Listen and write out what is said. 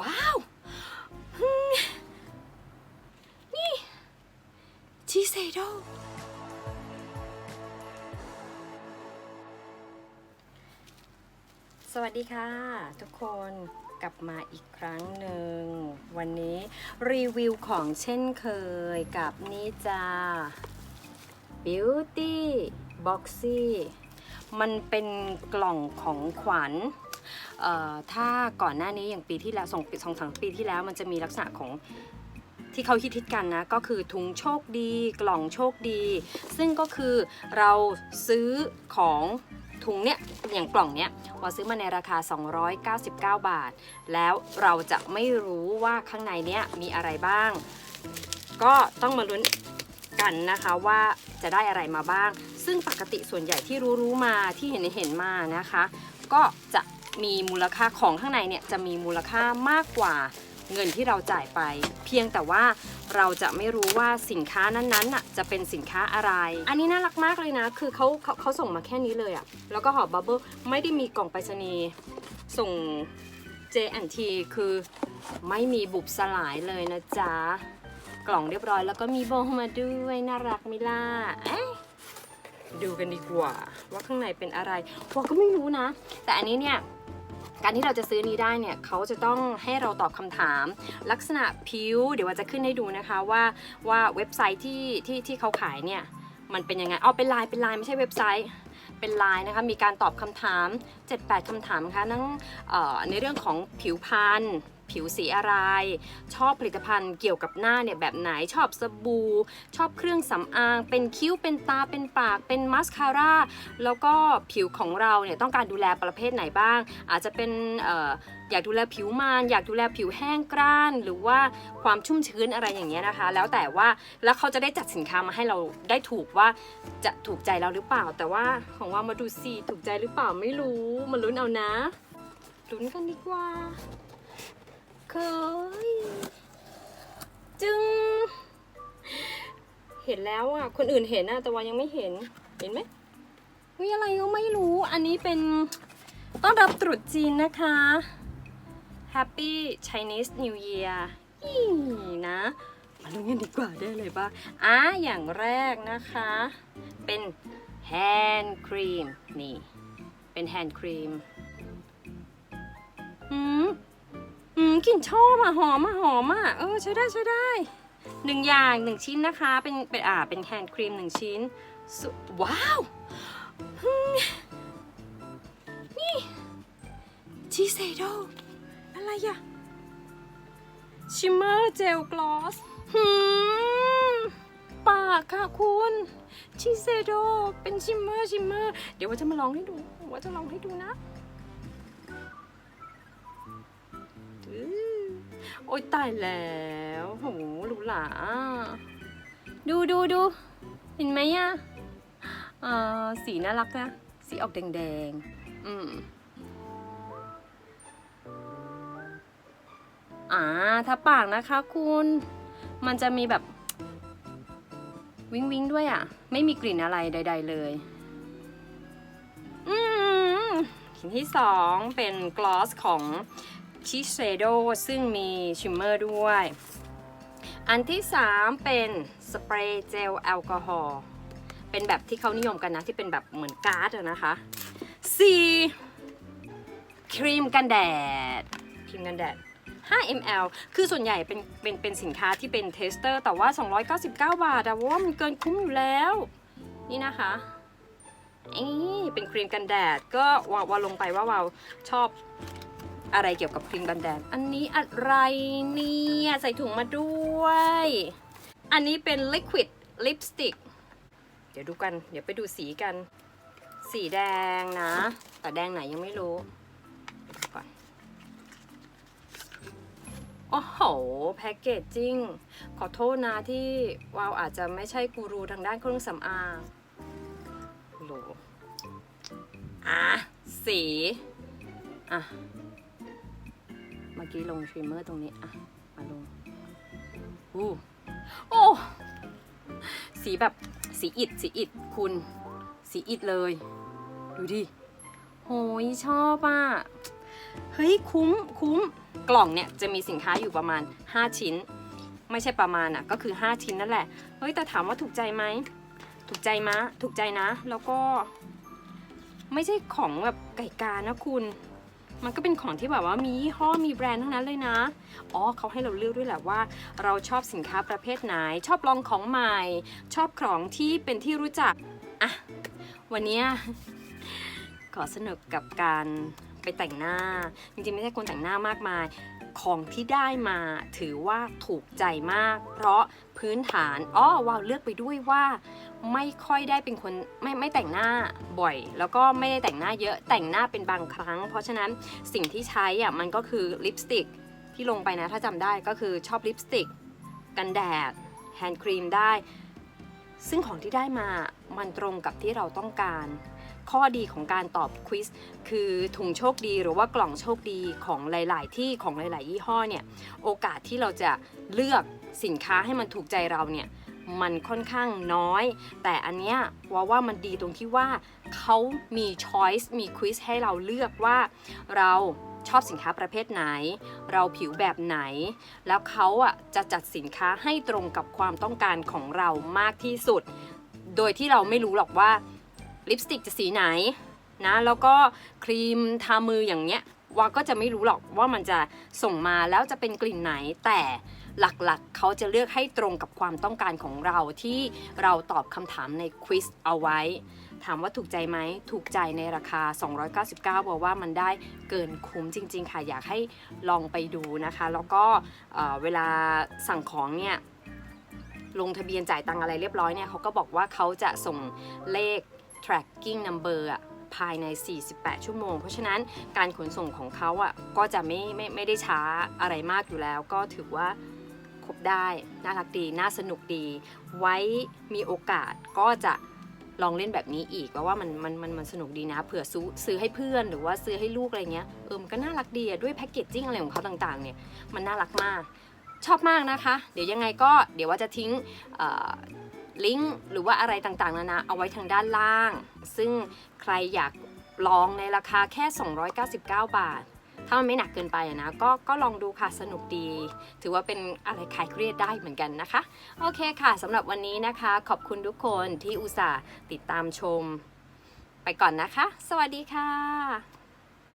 ว้าว นี่ชิเซโดสวัสดีค่ะ ทุกคนกลับมาอีกครั้งหนึ่ง วันนี้รีวิวของเช่นเคยกับนี่จ้า Beauty Boxy มันเป็นกล่องของขวัญ ถ้าก่อนหน้านี้อย่างปีที่แล้วสองสองสามปีที่แล้วมันจะมีลักษณะของที่เขาฮิตๆกันนะ ก็คือถุงโชคดีกล่องโชคดี ซึ่งก็คือเราซื้อของถุงเนี้ยอย่างกล่องเนี้ยเราซื้อมาในราคา 299 บาท แล้วเราจะไม่รู้ว่าข้างในเนี้ยมีอะไรบ้าง ก็ต้องมาลุ้นกันนะคะว่าจะได้อะไรมาบ้าง ซึ่งปกติส่วนใหญ่ที่รู้ๆมาที่เห็นเห็นมานะคะ ก็จะ มีมูลค่าของข้างในเนี่ยจะมีมูลค่ามากกว่าเงินที่เราจ่ายไป เพียงแต่ว่าเราจะไม่รู้ว่าสินค้านั้นๆน่ะจะเป็นสินค้าอะไร อันนี้น่ารักมากเลยนะ คือเขาเขาเขาส่งมาแค่นี้เลยอะแล้วก็ห่อบับเบิ้ลไม่ได้มีกล่องไปรษณีย์ส่ง J&T คือไม่มีบุบสลายเลยนะจ๊ะ กล่องเรียบร้อยแล้วก็มีโบมาด้วยน่ารักมิล่าดูกันดีกว่าว่าข้างในเป็นอะไรวาก็ไม่รู้นะ แต่อันนี้เนี่ย การที่เราจะซื้อนี้ได้เนี่ยเขาจะต้องให้เราตอบคำถาม ลักษณะผิว เดี๋ยวว่าจะขึ้นให้ดูนะคะว่าว่าเว็บไซต์ที่ที่ที่เขาขายเนี่ยมันเป็นยังไงเอาเป็นไลน์เป็นไลน์ไม่ใช่เว็บไซต์เป็นไลน์นะคะมีการตอบคำถาม 7-8คำถามค่ะทั้งเอ่อในเรื่องของผิวพรรณ ผิวสีอะไร ชอบผลิตภัณฑ์เกี่ยวกับหน้าเนี่ยแบบไหนชอบสบู่ชอบเครื่องสำอาง เป็นคิ้วเป็นตาเป็นปากเป็นมัสคาร่าแล้วก็ผิวของเราเนี่ยต้องการดูแลประเภทไหนบ้าง อาจจะเป็นอออยากดูแลผิวมันอยากดูแลผิวแห้งกร้าน หรือว่าความชุ่มชื้นอะไรอย่างเงี้ยนะคะ แล้วแต่ว่าแล้วเขาจะได้จัดสินค้ามาให้เราได้ถูกว่าจะถูกใจเราหรือเปล่า แต่ว่าของว่ามาดูสิถูกใจหรือเปล่าไม่รู้มาลุ้นเอานะลุ้นกันดีกว่า เคยจึง เห็นแล้วอะ คนอื่นเห็นอะแต่ว่ายังไม่เห็น เห็นไหมวิอะไรก็ไม่รู้ อันนี้เป็นต้อนรับตรุษจีนนะคะ Happy Chinese New Year อีนะ มาลุ้นกันดีกว่าได้เลยบ้างอะอย่างแรกนะคะ เป็นแฮนด์ครีมนี่ เป็นแฮนด์ครีม กลิ่นชอบอะหอมอะหอมอะเออใช้ได้ใช้ได้หนึ่งอย่างหนึ่งชิ้นนะคะ เป็นเป็นอ่าเป็นแฮนด์ครีมหนึ่งชิ้น ว้าวนี่ชิเซโดอะไรอะชิมเมอร์เจลกลอสหืมปากค่ะคุณชิเซโดเป็นชิมเมอร์ชิมเมอร์เดี๋ยวว่าจะมาลองให้ดูว่าจะลองให้ดูนะ โอ๊ยตายแล้วโหหรูหราดูดูดูเห็นไหมอะเอ่อสีน่ารักนะ สีออกแดงๆ อืมอ่าถ้าปากนะคะคุณ มันจะมีแบบวิงวิงด้วยอะไม่มีกลิ่นอะไรใด ๆ เลย อืมกลิ่นที่สองเป็นกลอสของ ชิเซโดซึ่งมีชิมเมอร์ด้วย อันที่ 3 เป็นสเปรย์เจลแอลกอฮอล์เป็นแบบที่เขานิยมกันนะ ที่เป็นแบบเหมือนการ์ดนะคะ 4. ครีมกันแดดครีมกันแดด 5 ml คือส่วนใหญ่เป็นเป็นเป็นสินค้าที่เป็นเทสเตอร์แต่ว่า 299 บาทอะว่ามันเกินคุ้มอยู่แล้ว นี่นะคะนี่เป็นครีมกันแดดก็วาวาลงไปว่าวาวชอบ อะไรเกี่ยวกับครีมกันแดด อันนี้อะไรเนี่ยใส่ถุงมาด้วย อันนี้เป็น liquid lipstick เดี๋ยวดูกัน เดี๋ยวไปดูสีกัน สีแดงนะ แต่แดงไหนยังไม่รู้ก่อนโอ้โห แพ็กเกจจิ้ง ขอโทษนะที่วาวอาจจะไม่ใช่กูรูทางด้านเครื่องสำอางโหลอะสี อะ เมื่อกี้ลงทริมเมอร์ตรงนี้ อะ มาลงอู้โอ้สีแบบสีอิดสีอิดคุณ สีอิดเลย ดูดิ โหยชอบอะ เฮ้ย คุ้มคุ้มกล่องเนี่ยจะมีสินค้าอยู่ประมาณ 5 ชิ้น ไม่ใช่ประมาณอะ ก็คือ 5 ชิ้นนั่นแหละ เฮ้ย แต่ถามว่าถูกใจไหม ถูกใจมะ ถูกใจนะ แล้วก็ ไม่ใช่ของแบบไก่กานะคุณ มันก็เป็นของที่แบบว่ามียี่ห้อมีแบรนด์ทั้งนั้นเลยนะ อ๋อเขาให้เราเลือกด้วยแหละว่า เราชอบสินค้าประเภทไหน ชอบลองของใหม่ ชอบของที่เป็นที่รู้จัก อะ วันนี้ขอสนุกกับการไปแต่งหน้า จริงๆไม่ใช่คนแต่งหน้ามากมาย ของที่ได้มาถือว่าถูกใจมาก เพราะพื้นฐานอ้อว้าวเลือกไปด้วยว่า ไม่ค่อยได้เป็นคนไม่ไม่แต่งหน้าบ่อย แล้วก็ไม่ได้แต่งหน้าเยอะแต่งหน้าเป็นบางครั้ง เพราะฉะนั้นสิ่งที่ใช้อะมันก็คือลิปสติกที่ลงไปนะถ้าจำได้ก็คือชอบลิปสติก กันแดดแฮนด์ครีมได้ ซึ่งของที่ได้มามันตรงกับที่เราต้องการ ข้อดีของการตอบควิสคือถุงโชคดีหรือว่ากล่องโชคดีของหลาย ๆ ที่ของหลาย ๆ ยี่ห้อเนี่ยโอกาสที่เราจะเลือกสินค้าให้มันถูกใจเราเนี่ยมันค่อนข้างน้อย แต่อันเนี้ยว่าว่ามันดีตรงที่ว่าเขามีช้อยส์มีควิสให้เราเลือกว่าเราชอบสินค้าประเภทไหน เราผิวแบบไหน แล้วเขาอะจะจัดสินค้าให้ตรงกับความต้องการของเรามากที่สุด โดยที่เราไม่รู้หรอกว่า ลิปสติกจะสีไหนนะแล้วก็ครีมทามืออย่างเงี้ยว่าก็จะไม่รู้หรอกว่ามันจะส่งมาแล้วจะเป็นกลิ่นไหน แต่หลักๆ เขาจะเลือกให้ตรงกับความต้องการของเราที่เราตอบคำถามในควิสเอาไว้ ถามว่าถูกใจไหม ถูกใจในราคา 299บอกว่ามันได้เกินคุ้มจริง ๆ ค่ะ อยากให้ลองไปดูนะคะ แล้วก็เอ่อเวลาสั่งของเนี่ยลงทะเบียนจ่ายตังอะไรเรียบร้อยเนี่ยเขาก็บอกว่าเขาจะส่งเลข tracking number อะภายใน 48 ชั่วโมง เพราะฉะนั้นการขนส่งของเขาอะก็จะไม่ไม่ไม่ได้ช้าอะไรมากอยู่แล้ว ก็ถือว่าครบได้น่ารักดีน่าสนุกดี ไว้มีโอกาสก็จะลองเล่นแบบนี้อีกเพราะว่ามันมันมันมันสนุกดีนะเผื่อซื้อซื้อให้เพื่อนหรือว่าซื้อให้ลูกอะไรเงี้ยเออมันก็น่ารักดีด้วยแพคเกจจิ้งอะไรของเขาต่างๆเนี่ยมันน่ารักมาก ชอบมากนะคะ เดี๋ยวยังไงก็เดี๋ยวว่าจะทิ้งเอ่อ ลิงก์หรือว่าอะไรต่างๆนานาเอาไว้ทางด้านล่าง ซึ่งใครอยากลองในราคาแค่ 299 บาท ถ้ามันไม่หนักเกินไปอะนะก็ก็ลองดูค่ะสนุกดี ถือว่าเป็นอะไรคลายเครียดได้เหมือนกันนะคะ โอเคค่ะสำหรับวันนี้นะคะ ขอบคุณทุกคนที่อุตส่าห์ติดตามชม ไปก่อนนะคะ สวัสดีค่ะ